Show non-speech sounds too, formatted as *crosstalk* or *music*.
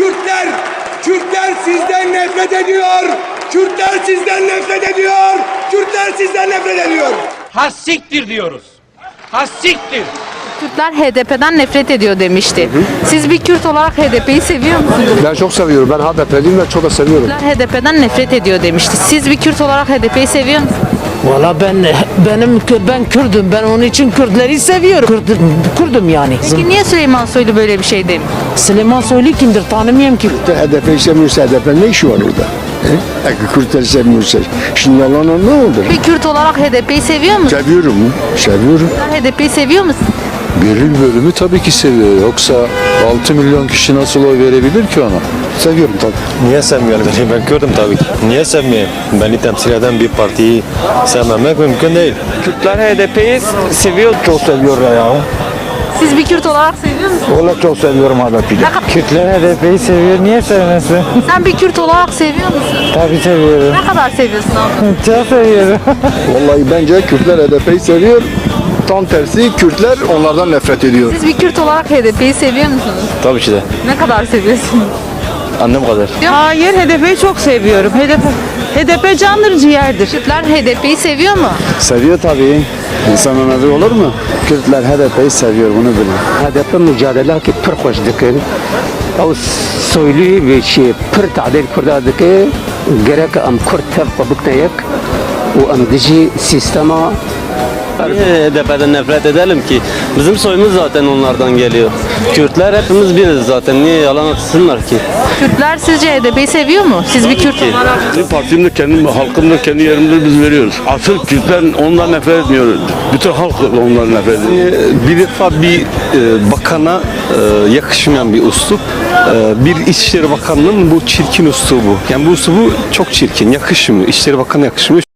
Kürtler, Kürtler sizden nefret ediyor. Kürtler sizden nefret ediyor. Kürtler sizden nefret ediyor. Hassiktir diyoruz. Hassiktir. Kürtler HDP'den nefret ediyor demişti. Siz bir Kürt olarak HDP'yi seviyor musunuz? Ben çok seviyorum. Ben HDP'liyim ve çok da seviyorum. Kürtler HDP'den nefret ediyor demişti. Siz bir Kürt olarak HDP'yi seviyor musunuz? Valla ben benim ben Kürdüm. Ben onun için Kürtleri seviyorum. Kürdüm, Kürdüm yani. Peki niye Süleyman Soylu böyle bir şey demiş? Süleyman Soylu kimdir? Tanımıyorum ki. HDP'yi sevmiyorsa HDP ne işi var orada? He? Kürtleri sevmiyorsa şimdi yalan ne olur? Bir Kürt olarak HDP'yi seviyor musunuz? Seviyorum? Seviyorum. Kürtler HDP'yi seviyor musunuz? Beril bölümü tabii ki seviyor. Yoksa 6 milyon kişi nasıl oy verebilir ki ona? Seviyorum tabii. Niye sevmiyorum? *laughs* Ben Kürdüm tabii ki. Niye sevmeyeyim? Beni temsil eden bir partiyi sevmemek mümkün değil. Kürtler HDP'yi seviyor. Çok seviyorum ya. Siz bir Kürt olarak seviyor musunuz? Valla çok seviyorum HDP'yi. Kürtler HDP'yi seviyor. Niye sevmesin? *laughs* Sen bir Kürt olarak seviyor musun? Tabii seviyorum. Ne kadar seviyorsun abi? Çok seviyorum. *laughs* Vallahi bence Kürtler HDP'yi seviyor. Tam tersi Kürtler onlardan nefret ediyor. Siz bir Kürt olarak HDP'yi seviyor musunuz? Tabii ki de. Ne kadar seviyorsunuz? Annem kadar. Hayır HDP'yi çok seviyorum. HDP HDP candır ciğerdir. Kürtler HDP'yi seviyor mu? Seviyor tabii. İnsan ömrü olur mu? Kürtler HDP'yi seviyor bunu bilin. هدف مجادله که پر خوش دکن او سویلی و شی پر تعدیل کرده دکه گرک ام کرد طبق بکنه یک و ام دجی سیستما Niye HDP'den nefret edelim ki? Bizim soyumuz zaten onlardan geliyor. Kürtler hepimiz biriz zaten. Niye yalan atsınlar ki? Kürtler sizce HDP'yi seviyor mu? Siz bir Kürt olarak. Bizim partimde kendi halkımda kendi yerimde biz veriyoruz. Asıl Kürtler ondan nefret etmiyor. Bütün halk ondan nefret ediyor. bir defa bir e, bakana e, yakışmayan bir üslup. E, bir İçişleri Bakanı'nın bu çirkin üslubu. Yani bu üslubu çok çirkin, yakışmıyor. İçişleri Bakanı yakışmıyor.